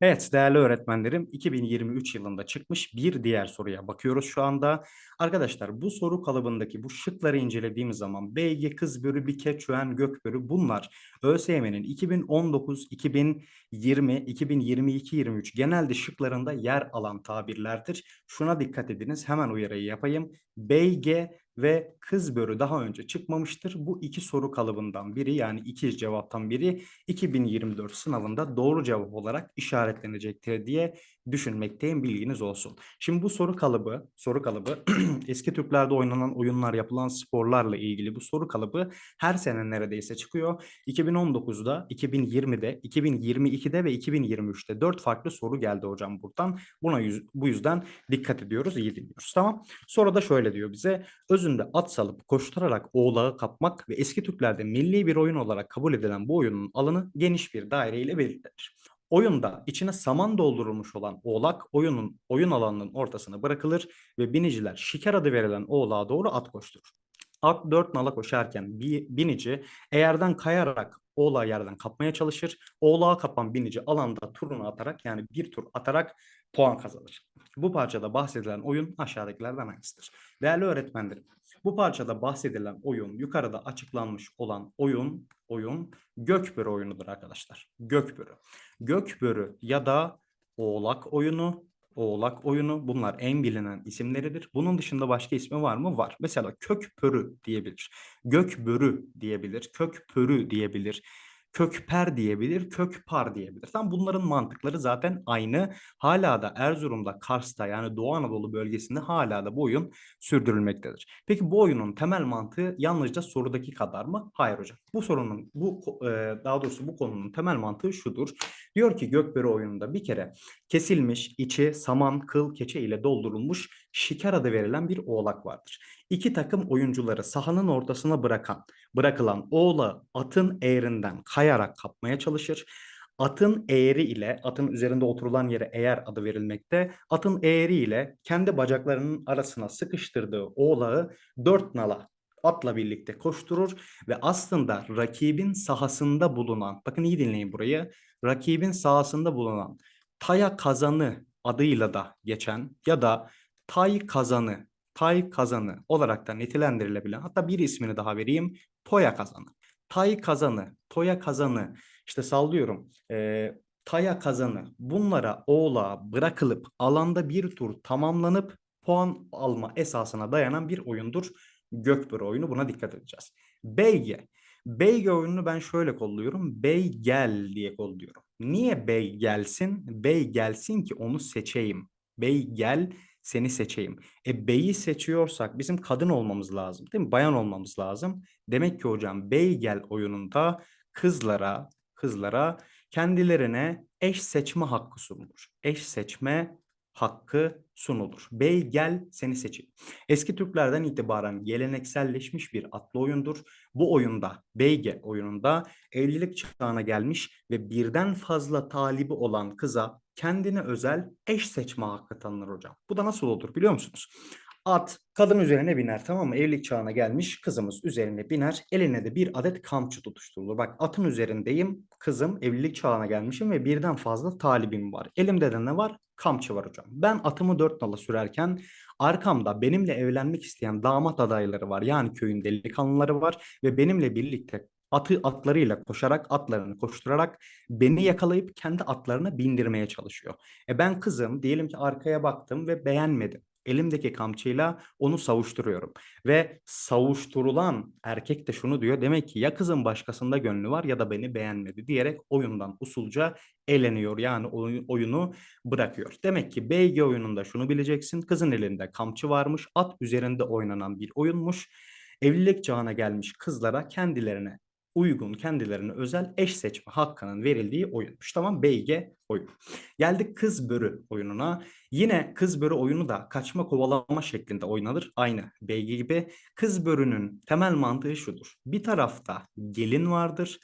Evet değerli öğretmenlerim 2023 yılında çıkmış bir diğer soruya bakıyoruz şu anda. Arkadaşlar bu soru kalıbındaki bu şıkları incelediğimiz zaman BG, Kızbörü, Bike, Çöğen, Gökbörü bunlar ÖSYM'nin 2019, 2020, 2022, 23 genelde şıklarında yer alan tabirlerdir. Şuna dikkat ediniz hemen uyarıyı yapayım. BG ve Kızbörü daha önce çıkmamıştır. Bu iki soru kalıbından biri yani iki cevaptan biri 2024 sınavında doğru cevap olarak işaretlenecektir diye düşünmekteyim bilginiz olsun. Şimdi bu soru kalıbı, soru kalıbı eski Türklerde oynanan oyunlar, yapılan sporlarla ilgili bu soru kalıbı her sene neredeyse çıkıyor. 2019'da, 2020'de, 2022'de ve 2023'te dört farklı soru geldi hocam buradan. Buna yüz, bu yüzden dikkat ediyoruz, iyi dinliyoruz. Tamam. Sonra da şöyle diyor bize. Özünde at salıp koşturarak oğlağı kapmak ve eski Türklerde milli bir oyun olarak kabul edilen bu oyunun alanı geniş bir daire ile belirlenir. Oyunda içine saman doldurulmuş olan oğlak oyunun oyun alanının ortasına bırakılır ve biniciler şiker adı verilen oğlağa doğru at koşturur. At dört nala koşarken bir binici eğerden kayarak oğlağı yerden kapmaya çalışır. Oğlağı kapan binici alanda turunu atarak yani bir tur atarak puan kazanır. Bu parçada bahsedilen oyun aşağıdakilerden hangisidir? Değerli öğretmenlerim, bu parçada bahsedilen oyun yukarıda açıklanmış olan oyun oyun Gökbörü oyunudur arkadaşlar. Gökbörü. Gökbörü ya da Oğlak oyunu, Oğlak oyunu bunlar en bilinen isimleridir. Bunun dışında başka ismi var mı? Var. Mesela Kökpörü diyebilir. Gökbörü diyebilir. Kökpörü diyebilir kökper diyebilir, kökpar diyebilir. Tam bunların mantıkları zaten aynı. Hala da Erzurum'da, Kars'ta yani Doğu Anadolu bölgesinde hala da bu oyun sürdürülmektedir. Peki bu oyunun temel mantığı yalnızca sorudaki kadar mı? Hayır hocam. Bu sorunun bu daha doğrusu bu konunun temel mantığı şudur. Diyor ki Gökbörü oyununda bir kere kesilmiş, içi saman, kıl, keçe ile doldurulmuş şiker adı verilen bir oğlak vardır. İki takım oyuncuları sahanın ortasına bırakan, bırakılan oğla atın eğrinden kayarak kapmaya çalışır. Atın eğri ile atın üzerinde oturulan yere eğer adı verilmekte. Atın eğri ile kendi bacaklarının arasına sıkıştırdığı oğlağı dört nala atla birlikte koşturur ve aslında rakibin sahasında bulunan bakın iyi dinleyin burayı rakibin sahasında bulunan Taya kazanı adıyla da geçen ya da Tay kazanı, Tay kazanı olarak da nitelendirilebilen hatta bir ismini daha vereyim Toya kazanı. Tay kazanı, Toya kazanı işte sallıyorum e, Taya kazanı bunlara oğlağa bırakılıp alanda bir tur tamamlanıp puan alma esasına dayanan bir oyundur. Gökbörü oyunu buna dikkat edeceğiz. Beyge. Beyge oyununu ben şöyle kolluyorum. Bey gel diye kolluyorum. Niye bey gelsin? Bey gelsin ki onu seçeyim. Bey gel seni seçeyim. E beyi seçiyorsak bizim kadın olmamız lazım değil mi? Bayan olmamız lazım. Demek ki hocam bey gel oyununda kızlara kızlara kendilerine eş seçme hakkı sunulur. Eş seçme hakkı sunulur. Bey gel seni seçeyim. Eski Türklerden itibaren gelenekselleşmiş bir atlı oyundur. Bu oyunda Beyge oyununda evlilik çağına gelmiş ve birden fazla talibi olan kıza kendine özel eş seçme hakkı tanınır hocam. Bu da nasıl olur biliyor musunuz? At kadın üzerine biner tamam mı? Evlilik çağına gelmiş kızımız üzerine biner. Eline de bir adet kamçı tutuşturulur. Bak atın üzerindeyim kızım evlilik çağına gelmişim ve birden fazla talibim var. Elimde de ne var? Kamçı var hocam. Ben atımı dört nala sürerken arkamda benimle evlenmek isteyen damat adayları var. Yani köyün delikanlıları var ve benimle birlikte atı atlarıyla koşarak atlarını koşturarak beni yakalayıp kendi atlarına bindirmeye çalışıyor. E ben kızım diyelim ki arkaya baktım ve beğenmedim elimdeki kamçıyla onu savuşturuyorum. Ve savuşturulan erkek de şunu diyor. Demek ki ya kızın başkasında gönlü var ya da beni beğenmedi diyerek oyundan usulca eleniyor. Yani oyunu bırakıyor. Demek ki BG oyununda şunu bileceksin. Kızın elinde kamçı varmış. At üzerinde oynanan bir oyunmuş. Evlilik çağına gelmiş kızlara kendilerine uygun kendilerine özel eş seçme hakkının verildiği oyunmuş. Tamam BG oyun. Geldik kız börü oyununa. Yine kız börü oyunu da kaçma kovalama şeklinde oynanır. Aynı BG gibi. Kız börünün temel mantığı şudur. Bir tarafta gelin vardır.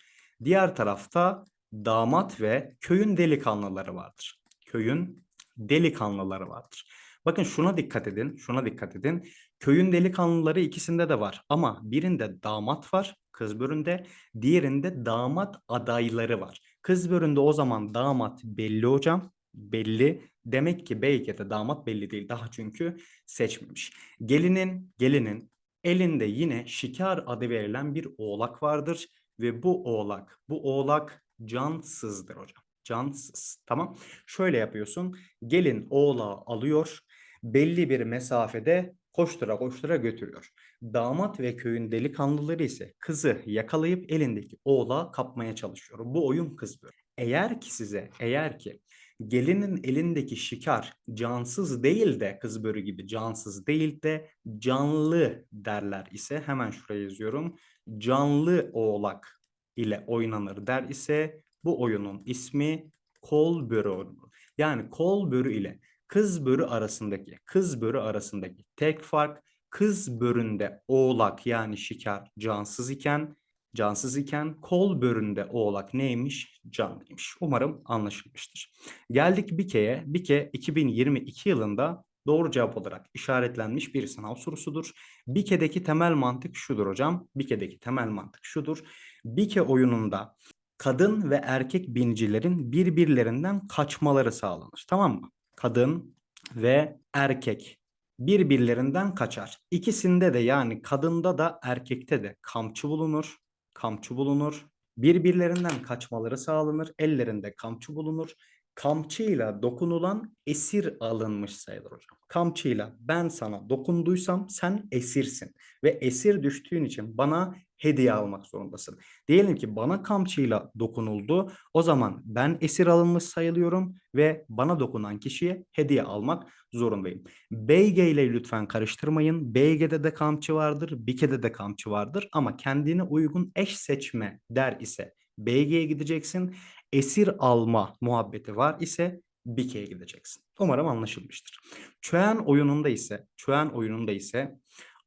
Diğer tarafta damat ve köyün delikanlıları vardır. Köyün delikanlıları vardır. Bakın şuna dikkat edin, şuna dikkat edin. Köyün delikanlıları ikisinde de var ama birinde damat var, kız bölümünde, diğerinde damat adayları var. Kız böründe o zaman damat belli hocam. Belli. Demek ki Beyge'de damat belli değil. Daha çünkü seçmemiş. Gelinin, gelinin elinde yine şikar adı verilen bir oğlak vardır. Ve bu oğlak, bu oğlak cansızdır hocam. Cansız. Tamam. Şöyle yapıyorsun. Gelin oğlağı alıyor. Belli bir mesafede koştura koştura götürüyor. Damat ve köyün delikanlıları ise kızı yakalayıp elindeki oğlağı kapmaya çalışıyor. Bu oyun kız börü. Eğer ki size, eğer ki gelinin elindeki şikar cansız değil de kız börü gibi cansız değil de canlı derler ise hemen şuraya yazıyorum. Canlı oğlak ile oynanır der ise bu oyunun ismi kol börü oyunu. Yani kol börü ile kız börü arasındaki kız börü arasındaki tek fark kız böründe oğlak yani şikar cansız iken cansız iken kol böründe oğlak neymiş? Canlıymış. Umarım anlaşılmıştır. Geldik Bike'ye. Bike 2022 yılında doğru cevap olarak işaretlenmiş bir sınav sorusudur. Bike'deki temel mantık şudur hocam. Bike'deki temel mantık şudur. Bike oyununda kadın ve erkek binicilerin birbirlerinden kaçmaları sağlanır. Tamam mı? Kadın ve erkek birbirlerinden kaçar. İkisinde de yani kadında da erkekte de kamçı bulunur. Kamçı bulunur. Birbirlerinden kaçmaları sağlanır. Ellerinde kamçı bulunur. Kamçıyla dokunulan esir alınmış sayılır hocam. Kamçıyla ben sana dokunduysam sen esirsin ve esir düştüğün için bana hediye almak zorundasın. Diyelim ki bana kamçıyla dokunuldu. O zaman ben esir alınmış sayılıyorum ve bana dokunan kişiye hediye almak zorundayım. Beyge ile lütfen karıştırmayın. Beyge'de de kamçı vardır, Bike'de de kamçı vardır ama kendine uygun eş seçme der ise Beyge'ye gideceksin. Esir alma muhabbeti var ise Bike'ye gideceksin. Umarım anlaşılmıştır. Çöğen oyununda ise, Çöğen oyununda ise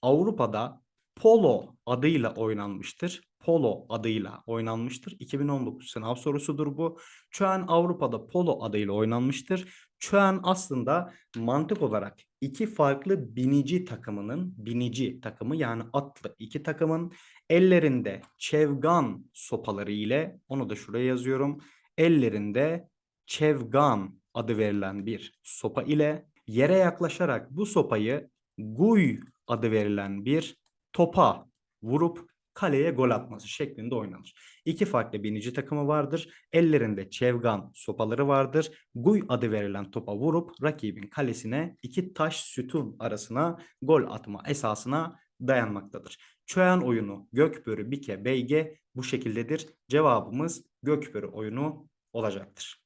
Avrupa'da Polo adıyla oynanmıştır. Polo adıyla oynanmıştır. 2019 sınav sorusudur bu. Çöğen Avrupa'da Polo adıyla oynanmıştır. Çöğen aslında mantık olarak iki farklı binici takımının, binici takımı yani atlı iki takımın ellerinde çevgan sopaları ile, onu da şuraya yazıyorum, ellerinde çevgan adı verilen bir sopa ile yere yaklaşarak bu sopayı guy adı verilen bir topa vurup kaleye gol atması şeklinde oynanır. İki farklı binici takımı vardır. Ellerinde çevgan sopaları vardır. Guy adı verilen topa vurup rakibin kalesine iki taş sütun arasına gol atma esasına dayanmaktadır. Çöğen oyunu Gökbörü, Bike, Beyge bu şekildedir. Cevabımız Gökbörü oyunu olacaktır.